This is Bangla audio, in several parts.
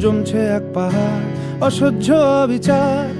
জমছে এক পাহাড় অসহ্য বিচার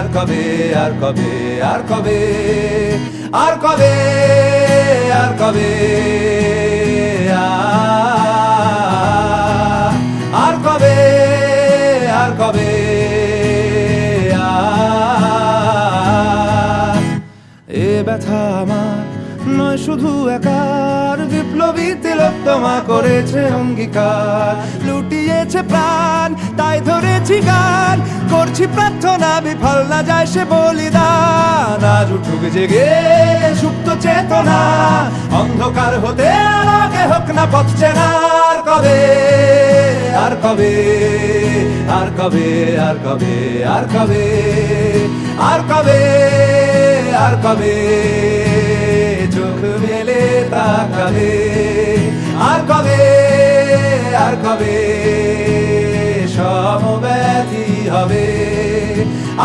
আর কবে আর কবে আর কবে আর কবে আর কবে আর কবে আর কবে এ ব্যথা আমার নয় শুধু একার, বিপ্লবী তিলোত্তমা করেছে অঙ্গীকার, লুটিয়েছে প্রাণ, তাই ধরেছি গান। করছি প্রার্থনা, বিফল না যায় সে বলিদান। আজ উঠুক জেগে সুপ্ত চেতনা, অন্ধকার হতে আলোকে হোক না পথ চেনা আর কবে আর কবে আর কবে আর কবে আর কবে আর কবে আর কবে, চোখ মেলে তাকাবে, আর কবে আর কবে হবে।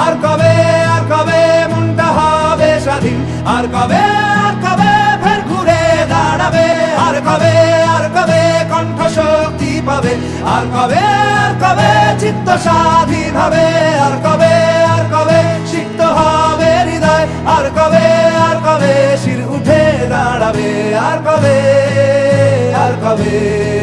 আর কবে আর কবে মনটা হবে স্বাধীন? আর কবে আর কবে ফের ঘুরে দাঁড়াবে? আর কবে আর কবে কণ্ঠ শক্তি পাবে? আর কবে আর কবে চিত্ত স্বাধীন হবে? আর কবে আর কবে সিক্ত হবে হৃদয়? আর কবে আর কবে শির উঠে দাঁড়াবে? আর কবে আর কবে